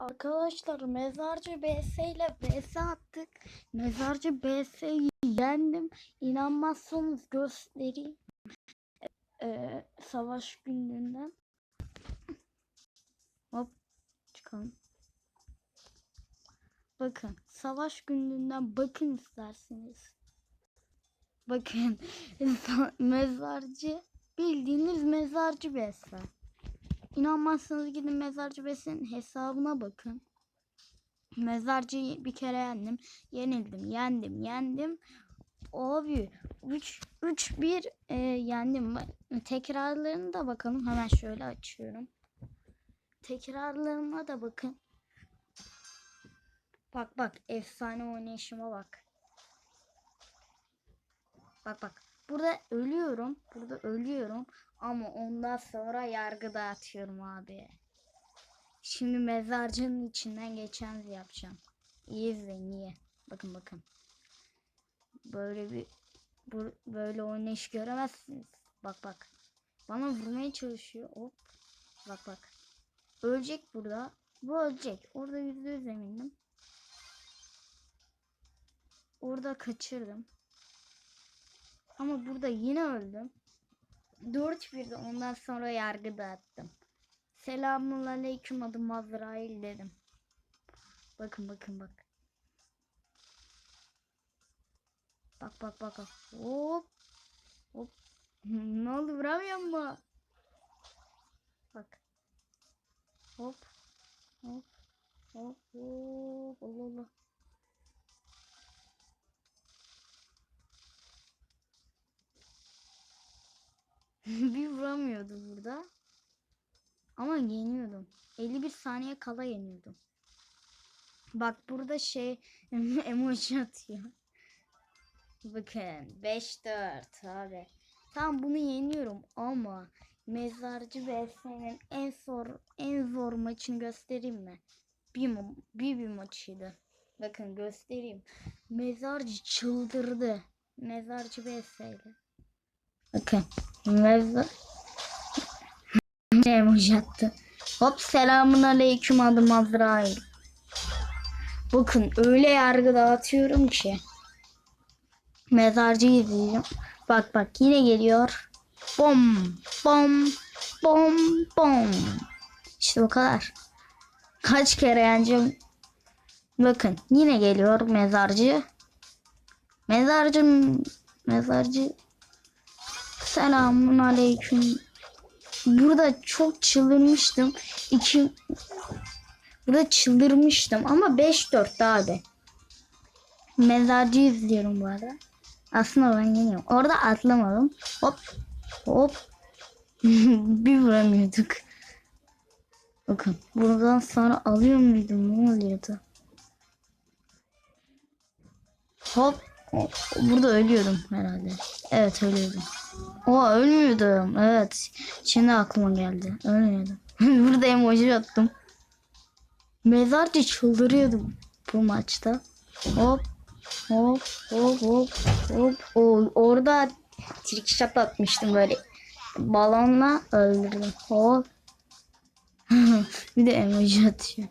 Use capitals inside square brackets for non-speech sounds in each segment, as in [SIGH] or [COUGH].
Arkadaşlar mezarcı BS ile BS attık. Mezarcı BS'yi yendim. İnanmazsanız göstereyim. Ee, savaş günlüğünden. Hop çıkalım. Bakın savaş günlüğünden bakın isterseniz. Bakın [LAUGHS] mezarcı bildiğiniz mezarcı BS. İnanmazsanız gidin Mezarcı Bes'in hesabına bakın. Mezarcıyı bir kere yendim. Yenildim, yendim, yendim. Abi 3 3 1 e, yendim. Tekrarlarına da bakalım. Hemen şöyle açıyorum. Tekrarlarına da bakın. Bak bak efsane oynayışıma bak. Bak bak. Burada ölüyorum. Burada ölüyorum. Ama ondan sonra yargı dağıtıyorum abi. Şimdi mezarcının içinden geçen yapacağım. İyi izleyin iyi. Bakın bakın. Böyle bir bu, böyle oynayış göremezsiniz. Bak bak. Bana vurmaya çalışıyor. Hop. Bak bak. Ölecek burada. Bu ölecek. Orada yüzde yüz emindim. Orada kaçırdım. Ama burada yine öldüm. 4-1'de ondan sonra yargı dağıttım. Selamun aleyküm adım Azrail dedim. Bakın bakın bak. Bak bak bak. bak. Hop. Hop. [LAUGHS] ne oldu vuramıyor mu? Bak. Hop. Hop. Hop. Hop. Allah Allah. [LAUGHS] bir vuramıyordu burada. Ama yeniyordum. 51 saniye kala yeniyordum. Bak burada şey [LAUGHS] emoji atıyor. Bakın 5-4 abi. Tam bunu yeniyorum ama mezarcı VS'nin en zor en zor maçını göstereyim mi? Bir, bir, bir maçıydı. Bakın göstereyim. Mezarcı çıldırdı. Mezarcı VS ile. Bakın. Ne emoji attı. Hop selamun aleyküm adım Azrail. Bakın öyle yargı dağıtıyorum ki. Mezarcı izleyeceğim. Bak bak yine geliyor. Bom bom bom bom. İşte bu kadar. Kaç kere yeneceğim. Bakın yine geliyor mezarcı. Mezarcı mezarcı Selamun aleyküm. Burada çok çıldırmıştım. İki Burada çıldırmıştım ama 5-4 abi. Mezarcı izliyorum bu arada. Aslında ben yeniyorum. Orada atlamadım. Hop. Hop. [LAUGHS] bir vuramıyorduk. Bakın buradan sonra alıyor muydum? Ne oluyordu? Hop. Burada ölüyordum herhalde. Evet ölüyordum. O ölmüyordum. Evet. Şimdi aklıma geldi. Ölmüyordum. [LAUGHS] Burada emoji attım. Mezarcı çıldırıyordum bu maçta. Hop. Hop hop hop hop. O, orada trick shot atmıştım böyle. Balonla öldürdüm. Hop. [LAUGHS] bir de emoji atıyor.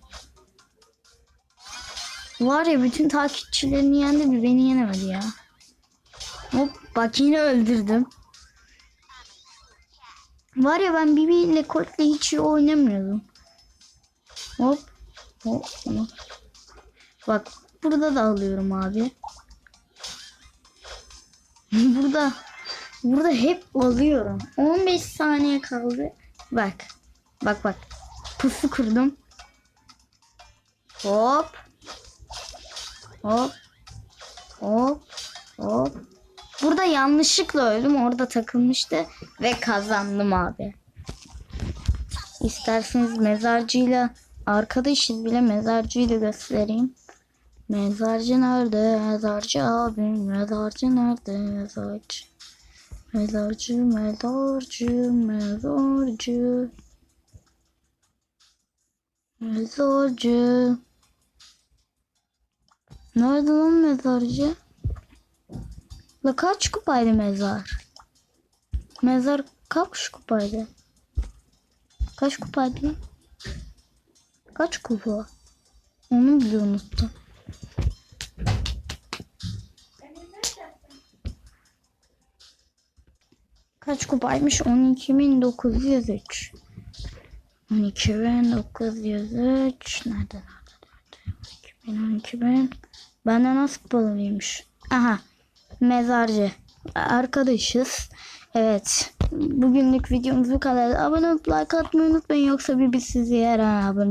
Var ya bütün takipçilerini yendi bir beni yenemedi ya. Hop bak yine öldürdüm. Var ya ben Bibi ile Colt'le hiç oynamıyordum. Hop. Hop. hop. Bak burada da alıyorum abi. [LAUGHS] burada burada hep alıyorum. 15 saniye kaldı. Bak. Bak bak. Pusu kurdum. Hop. Hop. Hop. Hop. Burada yanlışlıkla öldüm. Orada takılmıştı. Ve kazandım abi. İsterseniz mezarcıyla arkadaşız bile mezarcıyla göstereyim. Mezarcı nerede? Mezarcı abim. Mezarcı nerede? Mezarcı. Mezarcı, mezarcı, mezarcı. Mezarcı. Nerede lan mezarcı? La kaç kupaydı mezar? Mezar kaç kupaydı? Kaç kupaydı? Kaç kupa? Onu bile unuttum. Kaç kupaymış? 12.903. 12.903. Nerede? Nerede? 12.000. Benden nasıl kupalıymış? Aha. Mezarcı. Arkadaşız. Evet. Bugünlük videomuz bu kadar. Abone olup like atmayı unutmayın. Yoksa bir biz sizi yer abone